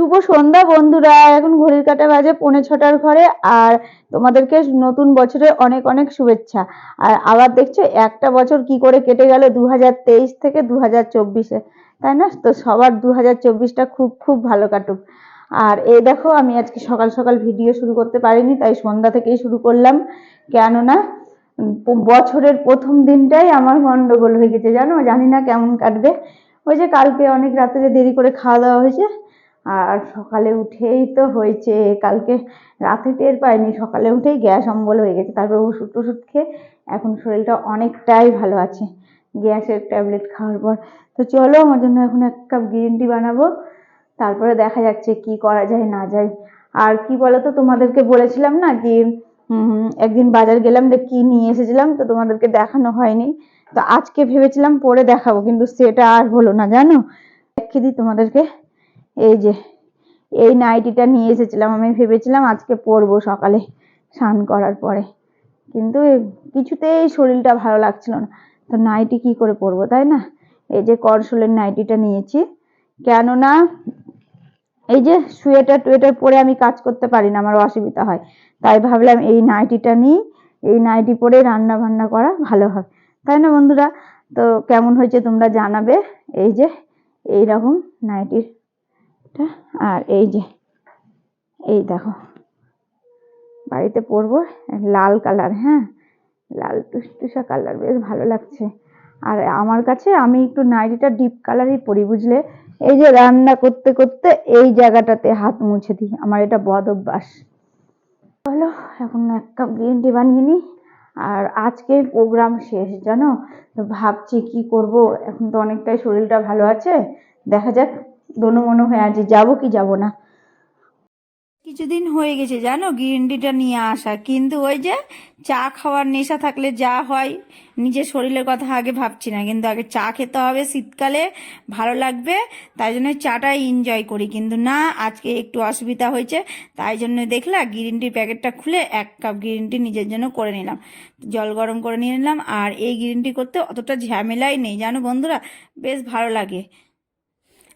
শুভ সন্ধ্যা বন্ধুরা। এখন ঘড়ির কাঁটা বাজে পৌনে ছটার ঘরে আর তোমাদেরকে নতুন বছরের অনেক অনেক শুভেচ্ছা। আর আবার দেখছ, একটা বছর কি করে কেটে গেল দু হাজার তেইশ থেকে দু হাজার চব্বিশে। তাই না? তো সবার দু হাজার চব্বিশটা খুব খুব ভালো কাটুক। আর এই দেখো, আমি আজকে সকাল সকাল ভিডিও শুরু করতে পারিনি, তাই সন্ধ্যা থেকেই শুরু করলাম। কেননা বছরের প্রথম দিনটাই আমার গন্ডগোল হয়ে গেছে, জানো? জানি না কেমন কাটবে। ওই যে কালকে অনেক রাত্রে দেরি করে খাওয়া দাওয়া হয়েছে আর সকালে উঠেই তো হয়েছে। কালকে রাতে টের পাইনি। সকালে উঠেই গ্যাস অম্বল হয়ে গেছে। তারপর ওষুধ টষুধ খেয়ে এখন শরীরটা অনেকটাই ভালো আছে। গ্যাসের ট্যাবলেট খাওয়ার পর। তো চলো আমার জন্য এখন এক কাপ গ্রিন টি বানাবো। তারপরে দেখা যাচ্ছে কি করা যায় না যায়। আর কি বলতো তোমাদেরকে বলেছিলাম না উম, একদিন বাজার গেলাম যে কি নিয়ে এসেছিলাম তো তোমাদেরকে দেখানো হয়নি। তো আজকে ভেবেছিলাম পরে দেখাবো কিন্তু সেটা আর হলো না জানো? দেখিয়ে দিই তোমাদেরকে। এই যে, এই নাইটিটা নিয়ে এসেছিলাম, আমি ভেবেছিলাম আজকে পরবো সকালে স্নান করার পরে। কিন্তু কিছুতেই শরীরটা ভালো লাগছিল না। তো নাইটি কি করে পরবো, তাই না? এই যে করসলের নাইটিটা নিয়েছি। কেননা এই যে সোয়েটার টুয়েটার পরে আমি কাজ করতে পারি না, আমার অসুবিধা হয়। তাই ভাবলাম এই নাইটিটা নিই, এই নাইটি পরে রান্না বান্না করা ভালো হবে। তাই না বন্ধুরা? তো কেমন হয়েছে তোমরা জানাবে। এই যে এই রকম নাইটির টা আর এই যে, এই দেখো, বাড়িতে পরবো, লাল কালার হ্যাঁ? লাল টুসটুসা কালার, বেশ ভালো লাগছে। আর আমার কাছে আমি একটু নাইটিটা ডিপ কালারই পরি, বুঝলে? এই যে রান্না করতে করতে এই জায়গাটাতে হাত মুছে দিই, আমার এটা বদ অভ্যাস। চলো, এখন এক কাপ গ্রিন টি বানিয়ে নিই, আর আজকে প্রোগ্রাম শেষ, জানো? ভাবছি কি করব, এখন তো অনেকটাই শরীরটা ভালো আছে, দেখা যাক দোনো মনো হয়ে আছে যাব কি যাব না। কিছুদিন হয়ে গেছে জানো গ্রিন টিটা নিয়ে আসা। কিন্তু ওই যে চা খাওয়ার নেশা থাকলে যা হয়, নিজের শরীরের কথা আগে ভাবছি না। কিন্তু আগে চা খেতে হবে, শীতকালে ভালো লাগবে, তাই জন্য চাটা এনজয় করি। কিন্তু না, আজকে একটু অসুবিধা হয়েছে, তাই জন্য দেখলা গ্রিন টির প্যাকেটটা খুলে এক কাপ গ্রিন টি নিজের জন্য করে নিলাম। জল গরম করে নিয়ে নিলাম, আর এই গ্রিন টি করতে অতটা ঝামেলাই নেই। জানো বন্ধুরা, বেশ ভালো লাগে।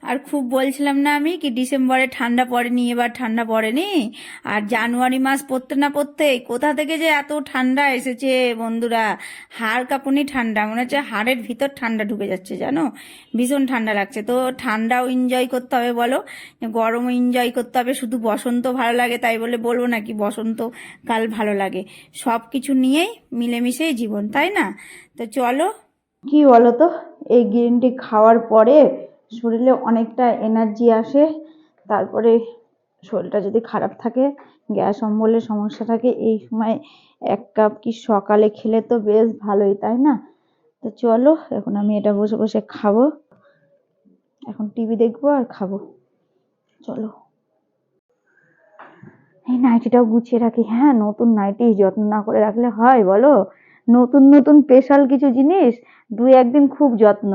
আর খুব বলছিলাম না আমি কি ডিসেম্বরে ঠান্ডা পড়েনি, এবার ঠান্ডা পড়েনি? আর জানুয়ারি মাস পড়তে না পড়তে কোথা থেকে যে এত ঠান্ডা এসেছে বন্ধুরা? হাড় কাঁপুনি ঠান্ডা, মনে হচ্ছে হাড়ের ভিতর ঠান্ডা ঢুকে যাচ্ছে, জানো? ভীষণ ঠান্ডা লাগছে। তো ঠান্ডাও এনজয় করতে হবে বলো, গরমও এনজয় করতে হবে। শুধু বসন্ত ভালো লাগে তাই বলে বলব নাকি বসন্ত কাল ভালো লাগে। সব কিছু নিয়েই মিলেমিশেই জীবন, তাই না? তো চলো। কি বলো তো এই গ্রিন টি খাওয়ার পরে শরীরে অনেকটা এনার্জি আসে, তারপরে শরীরটা যদি খারাপ থাকে, গ্যাস অম্বলের সমস্যা থাকে, এই সময় এক কাপ কি সকালে খেলে তো বেশ ভালোই, তাই না? তো চলো, এখন আমি এটা বসে বসে খাব। এখন টিভি দেখব আর খাব। চলো। এই নাইটিটাও গুছিয়ে রাখি। হ্যাঁ নতুন নাইটি যত্ন না করে রাখলে হয়, বলো? নতুন নতুন স্পেশাল কিছু জিনিস দুই একদিন খুব যত্ন।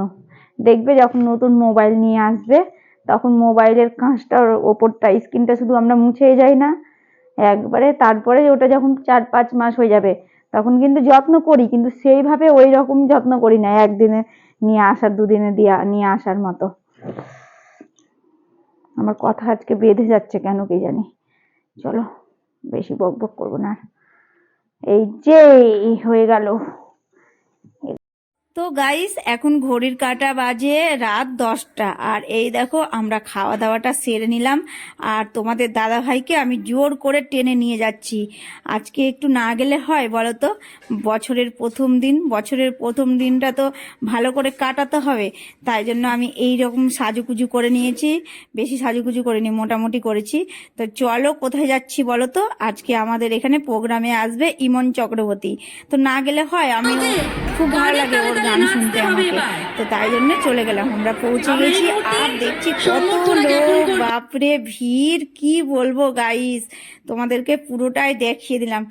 দেখবে যখন নতুন মোবাইল নিয়ে আসবে, তখন মোবাইলের কাঁচটার ওপরটা, স্ক্রিনটা শুধু আমরা মুছেই যাই না। একবারে তারপরে ওটা যখন চার পাঁচ মাস হয়ে যাবে, তখন কিন্তু যত্ন করি, কিন্তু সেইভাবে ওই রকম যত্ন করি না, একদিনে নিয়ে আসার, দুদিনে দিয়া, নিয়ে আসার মতো। আমার কথা আজকে বেঁধে যাচ্ছে কেন কি জানি। চলো, বেশি বক বক করব না। এই যে হয়ে গেল। তো গাইস এখন ঘড়ির কাটা বাজে রাত দশটা। আর এই দেখো, আমরা খাওয়া দাওয়াটা সেরে নিলাম। আর তোমাদের দাদা ভাইকে আমি জোর করে টেনে নিয়ে যাচ্ছি। আজকে একটু না গেলে হয় বলো তো বছরের প্রথম দিন, বছরের প্রথম দিনটা তো ভালো করে কাটাতে হবে। তাই জন্য আমি এই রকম সাজুকুজু করে নিয়েছি। বেশি সাজুকুজু করিনি, মোটামুটি করেছি। তো চলো, কোথায় যাচ্ছি বলো তো আজকে আমাদের এখানে প্রোগ্রামে আসবে ইমন চক্রবর্তী। তো না গেলে হয়, আমি খুব ভালো লাগে ওর গান শুনতে আমাকে। তো তাই জন্য চলে গেলাম আমরা পৌঁছে গেছি। আর দেখছি কত লোক বাপরে ভিড় কি বলব গাইস তোমাদেরকে পুরোটাই দেখিয়ে দিলাম।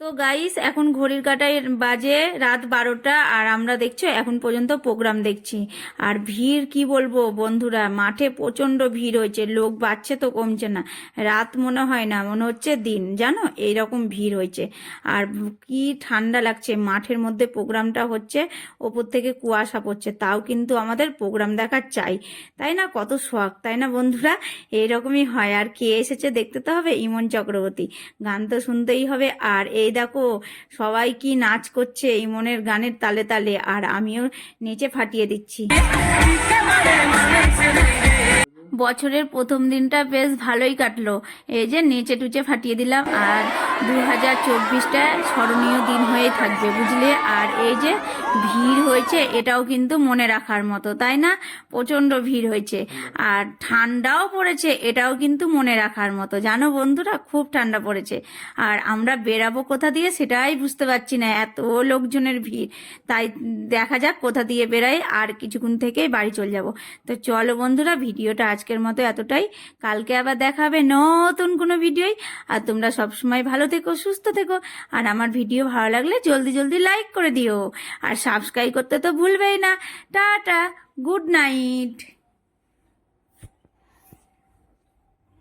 তো গাইস এখন ঘড়ির কাটায় বাজে রাত বারোটা, আর আমরা দেখছ এখন পর্যন্ত প্রোগ্রাম দেখছি। আর ভিড় কি বলব বন্ধুরা, মাঠে প্রচণ্ড ভিড় হয়েছে, লোক বাড়ছে তো কমছে না। রাত মনে হয় না, মনে হচ্ছে দিন, জানো? এইরকম ভিড় হয়েছে। আর কি ঠান্ডা লাগছে, মাঠের মধ্যে প্রোগ্রামটা হচ্ছে, ওপর থেকে কুয়াশা পড়ছে, তাও কিন্তু আমাদের প্রোগ্রাম দেখার চাই। তাই না? কত শখ, তাই না বন্ধুরা? এইরকমই হয়। আর কে এসেছে দেখতে তো হবে ইমন চক্রবর্তী। গান তো শুনতেই হবে, আর এই দেখো, সবাই কি নাচ করছে এই মনের গানের তালে তালে, আর আমিও নেচে ফাটিয়ে দিচ্ছি। বছরের প্রথম দিনটা বেশ ভালোই কাটলো। এই যে নেচে টুচে ফাটিয়ে দিলাম আর দু হাজার চব্বিশটা স্মরণীয় দিন হয়ে থাকবে, বুঝলে? আর এই যে ভিড় হয়েছে, এটাও কিন্তু মনে রাখার মতো, তাই না? প্রচণ্ড ভিড় হয়েছে। আর ঠান্ডাও পড়েছে, এটাও কিন্তু মনে রাখার মতো। জানো বন্ধুরা, খুব ঠান্ডা পড়েছে। আর আমরা বেরাবো কোথা দিয়ে সেটাই বুঝতে পারছি না, এত লোকজনের ভিড়। তাই দেখা যাক কোথা দিয়ে বেরাই আর কিছুক্ষণ থেকেই বাড়ি চলে যাব। তো চলো বন্ধুরা, ভিডিওটা আজকের মতো এতটাই। কালকে আবার দেখা হবে নতুন কোনো ভিডিওই। আর তোমরা সবসময় ভালো থেকো, সুস্থ থেকো। আর আমার ভিডিও ভালো লাগলে জলদি জলদি লাইক করে দিও। আর সাবস্ক্রাইব করতে তো ভুলবেই না। Tata, good night.